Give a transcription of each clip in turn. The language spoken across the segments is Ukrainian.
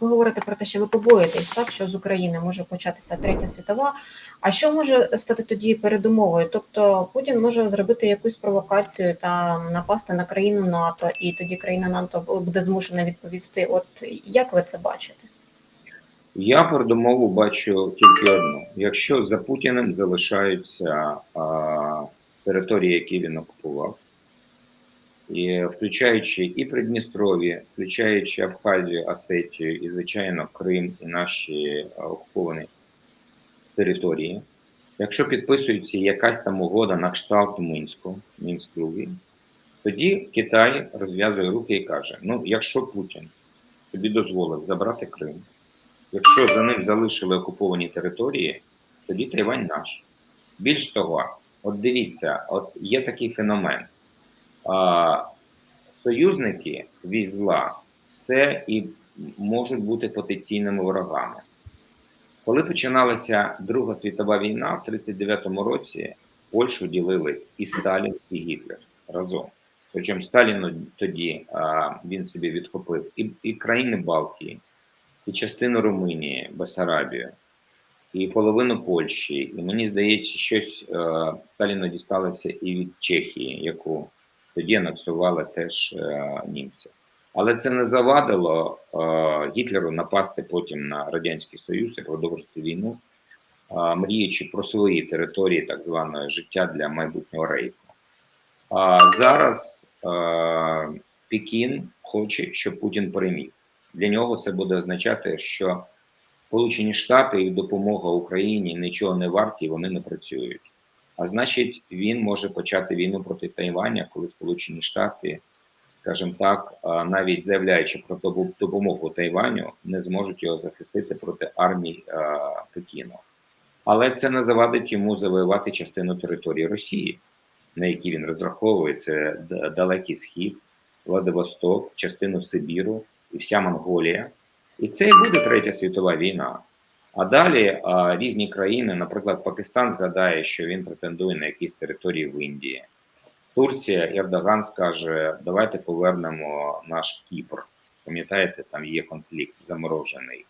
Ви говорите про те, що ви побоїтесь, так що з України може початися третя світова. А що може стати тоді передумовою? Тобто Путін може зробити якусь провокацію та напасти на країну НАТО, і тоді країна НАТО буде змушена відповісти. От як ви це бачите? Я передумову бачу тільки одну: якщо за Путіним залишаються а, території, які він окупував, і включаючи і Придністров'я, включаючи Абхазію, Осетію і, звичайно, Крим і наші окуповані території, якщо підписується якась там угода на кшталт Мінську, Мінськ другий, тоді Китай розв'язує руки і каже: ну, якщо Путін собі дозволив забрати Крим. Якщо за ним залишили окуповані території, тоді Тайвань наш. Більш того, от дивіться, от є такий феномен. А, союзники військ зла це і можуть бути потенційними ворогами. Коли починалася Друга світова війна в 39-му році, Польщу ділили і Сталін, і Гітлер разом. Причому Сталіну тоді а, він собі відхопив і, і країни Балтії, і частину Румунії, Бесарабію, і половину Польщі. І мені здається, щось е, Сталіну дісталося і від Чехії, яку тоді анексували теж е, німці. Але це не завадило е, Гітлеру напасти потім на Радянський Союз і продовжити війну, е, мріючи про свої території, так званого життя для майбутнього рейху. А зараз Пекін хоче, щоб Путін переміг. Для нього це буде означати, що Сполучені Штати і допомога Україні нічого не варті, вони не працюють. А значить, він може почати війну проти Тайваня, коли Сполучені Штати, скажімо так, навіть заявляючи про допомогу Тайваню, не зможуть його захистити проти армії Пекіну. Але це не завадить йому завоювати частину території Росії, на якій він розраховує це Далекий Схід, Владивосток, частину Сибіру і вся Монголія. І це і буде третя світова війна. А далі а, різні країни, наприклад, Пакистан згадає, що він претендує на якісь території в Індії. Турція Ердоган скаже: давайте повернемо наш Кіпр. Пам'ятаєте, там є конфлікт заморожений.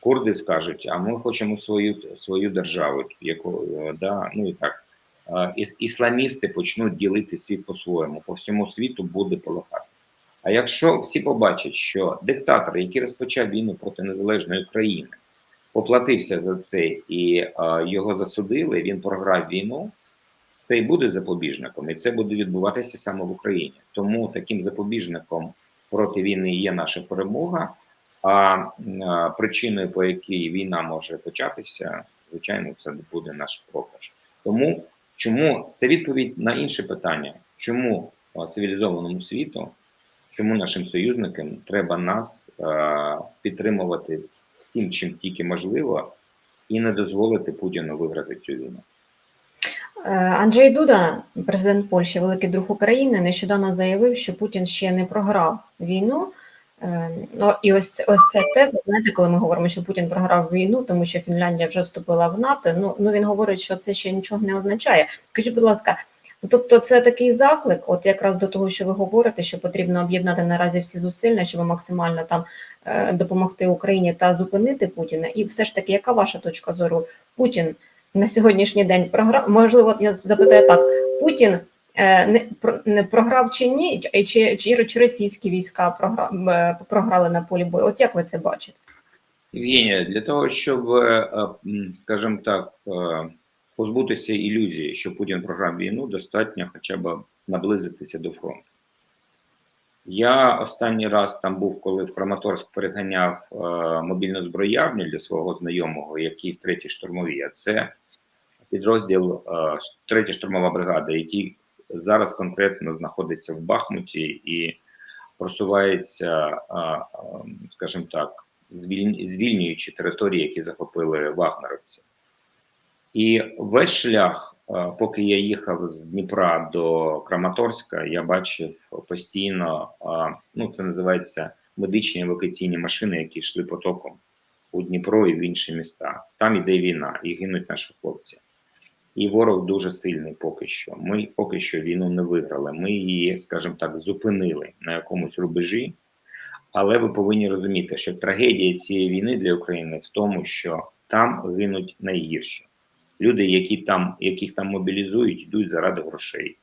Курди скажуть, а ми хочемо свою свою державу, яку да, ну і так. Ісламісти почнуть ділити світ по-своєму. По всьому світу буде полохати. А якщо всі побачать, що диктатор, який розпочав війну проти незалежної країни, поплатився за це і а, його засудили, він програв війну, це і буде запобіжником, і це буде відбуватися саме в Україні. Тому таким запобіжником проти війни є наша перемога. А, причиною, по якій війна може початися, звичайно, це буде наш програш. Тому чому це відповідь на інше питання, чому цивілізованому світу? Чому нашим союзникам треба нас підтримувати всім, чим тільки можливо, і не дозволити Путіну виграти цю війну? Анджей Дуда, президент Польщі, великий друг України, нещодавно заявив, що Путін ще не програв війну. Е, ну, і ось це ось ця теза, знаєте, коли ми говоримо, що Путін програв війну, тому що Фінляндія вже вступила в НАТО. Ну ну він говорить, що це ще нічого не означає. Скажіть, будь ласка. Тобто це такий заклик, от якраз до того, що ви говорите, що потрібно об'єднати наразі всі зусилля, щоб максимально там е, допомогти Україні та зупинити Путіна. І все ж таки, яка ваша точка зору? Путін на сьогоднішній день програв? Можливо, я запитаю так: Путін е, не не програв чи ні, чи, чи, чи російські війська програв, програли на полі бою? От як ви це бачите? Євгенія, для того, щоб, скажімо так, позбутися ілюзії, що Путін програв війну, достатньо хоча б наблизитися до фронту. Я останній раз там був, коли в Краматорськ переганяв е, мобільну зброярню для свого знайомого, який в третій штурмовій, а це підрозділ е, штурмова бригада, який зараз конкретно знаходиться в Бахмуті і просувається, е, е, скажімо так, звільнюючи території, які захопили вагнеровці. І весь шлях, е, поки я їхав з Дніпра до Краматорська, я бачив постійно, е, ну це називається медичні евакуаційні машини, які йшли потоком у Дніпро і в інші міста. Там іде війна, і гинуть наші хлопці. І ворог дуже сильний поки що. Ми поки що війну не виграли. Ми її, скажімо так, зупинили на якомусь рубежі. Але ви повинні розуміти, що трагедія цієї війни для України в тому, що там гинуть найгірші. Люди, які там, яких там мобілізують, йдуть заради грошей.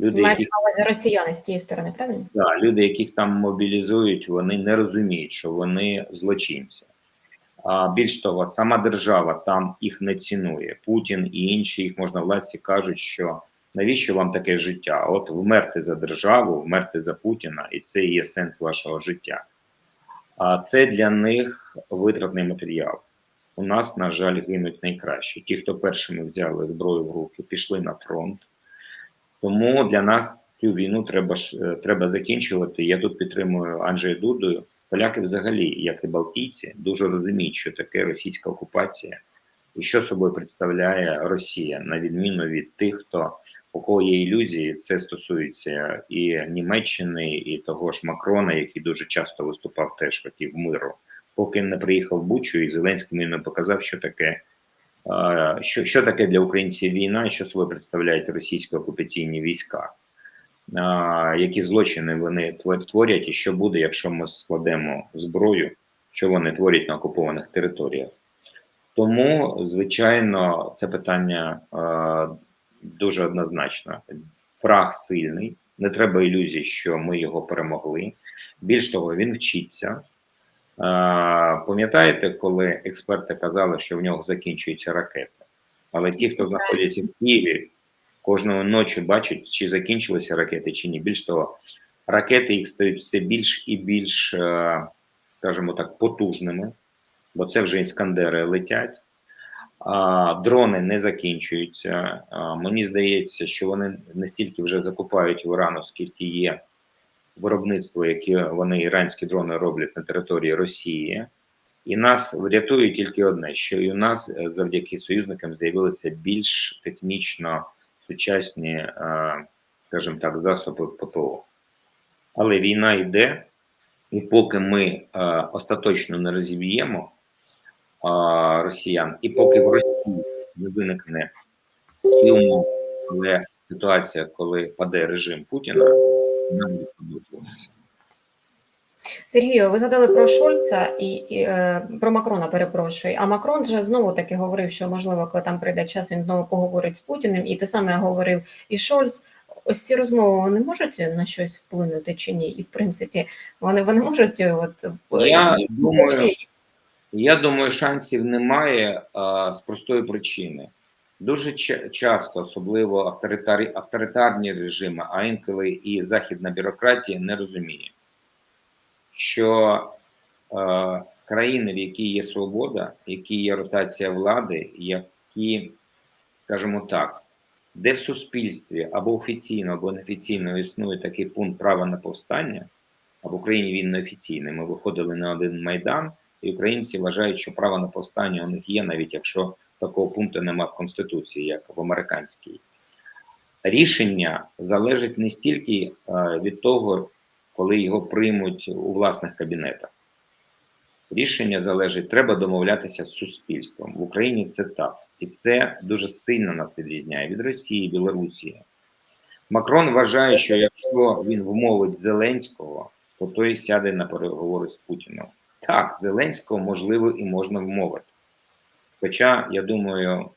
Люди, Маєте яких росіяни з тієї сторони, правильно? Да, люди, яких там мобілізують, вони не розуміють, що вони злочинці. А більш того, сама держава там їх не цінує. Путін і інші їх можновладці кажуть, що навіщо вам таке життя? От вмерти за державу, вмерти за Путіна, і це і є сенс вашого життя. А це для них витратний матеріал. У нас, на жаль, гинуть найкращі. Ті, хто першими взяли зброю в руки, пішли на фронт. Тому для нас цю війну треба е, треба закінчувати. Я тут підтримую Анджея Дудою. Поляки, взагалі, як і Балтійці, дуже розуміють, що таке російська окупація і що собою представляє Росія, на відміну від тих, хто у кого є ілюзії, це стосується і Німеччини, і того ж Макрона, який дуже часто виступав, теж хотів миру. Поки не приїхав Бучу, і Зеленський мені не показав, що таке Що, що таке для українців війна і що собою представляють російські окупаційні війська? А, Які злочини вони творять, і що буде, якщо ми складемо зброю, що вони творять на окупованих територіях? Тому, звичайно, це питання е, дуже однозначно. Фраг сильний, не треба ілюзій, що ми його перемогли. Більш того, він вчиться. А, Пам'ятаєте, коли експерти казали, що в нього закінчуються ракети? Але ті, хто знаходяться в Києві, кожної ночі бачать, чи закінчилися ракети, чи ні. Більш того, ракети їх стають все більш і більш, е, скажімо так, потужними, бо це вже іскандери летять. А, Дрони не закінчуються. А, Мені здається, що вони не стільки вже закупають в Ірану, скільки є виробництво, яке вони іранські дрони роблять на території Росії, і нас врятує тільки одне: що і у нас е, завдяки союзникам з'явилися більш технічно сучасні, е, скажімо так, засоби ППО. Але війна йде, і поки ми е, остаточно не розіб'ємо росіян, і поки в Росії не виникне сильно, але ситуація, коли паде режим Путіна, вона буде продовжуватися. Сергію, ви згадали про Шольца і, і е, про Макрона, перепрошую. А Макрон же знову таки говорив, що можливо, коли там прийде час, він знову поговорить з Путіним, і те саме говорив і Шольц. Ось ці розмови вони можуть на щось вплинути чи ні? І в принципі, вони вони можуть от Я і- думаю, Я думаю, шансів немає а, з простої причини. Дуже ча- часто, особливо авторитарі, авторитарні режими, а інколи і західна бюрократія не розуміє, що е, країни, в якій є свобода, в якій є ротація влади, які, скажімо так, де в суспільстві або офіційно, або неофіційно існує такий пункт права на повстання, а в Україні він неофіційний. Ми виходили на один майдан, і українці вважають, що право на повстання у них є, навіть якщо такого пункту немає в Конституції, як в американській. Рішення залежить не стільки е, від того, коли його приймуть у власних кабінетах. Рішення залежить, треба домовлятися з суспільством. В Україні це так. І це дуже сильно нас відрізняє від Росії, Білорусі. Макрон вважає, що якщо він вмовить Зеленського, то той сяде на переговори з Путіном. Так, Зеленського можливо і можна вмовити. Хоча, я думаю,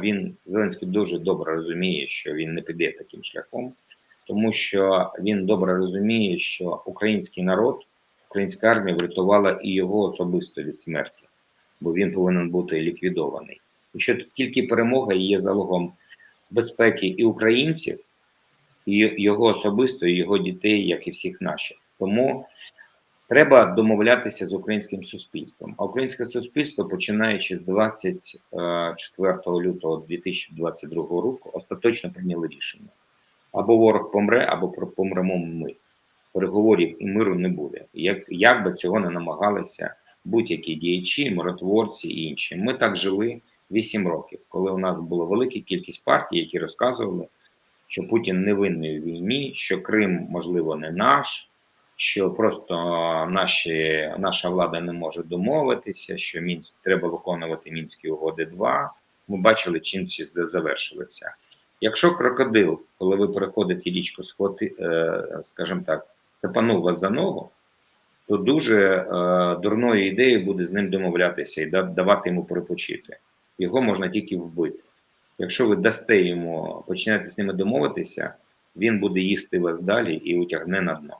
він Зеленський дуже добре розуміє, що він не піде таким шляхом, тому що він добре розуміє, що український народ, українська армія врятувала і його особисто від смерті, бо він повинен бути ліквідований. І що тільки перемога є залогом безпеки і українців, і його особисто, і його дітей, як і всіх наших. Тому треба домовлятися з українським суспільством. А українське суспільство, починаючи з 24 лютого 2022 року, остаточно прийняло рішення: або ворог помре, або помремо ми. Переговорів і миру не буде. Як, як би цього не намагалися будь-які діячі, миротворці і інші. Ми так жили 8 років, коли у нас була велика кількість партій, які розказували, що Путін не винний у війні, що Крим, можливо, не наш, що просто наші, наша влада не може домовитися, що Мінськ треба виконувати мінські угоди 2 Ми бачили, чим це завершилося. Якщо крокодил, коли ви переходите річку, схвати, е, скажімо так, запанув вас за ногу, то дуже е, дурною ідеєю буде з ним домовлятися і давати йому перепочити. Його можна тільки вбити. Якщо ви дасте йому, почнете з ними домовитися, він буде їсти вас далі і утягне на дно.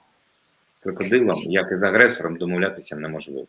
Крокодилом, як і з агресором, домовлятися неможливо.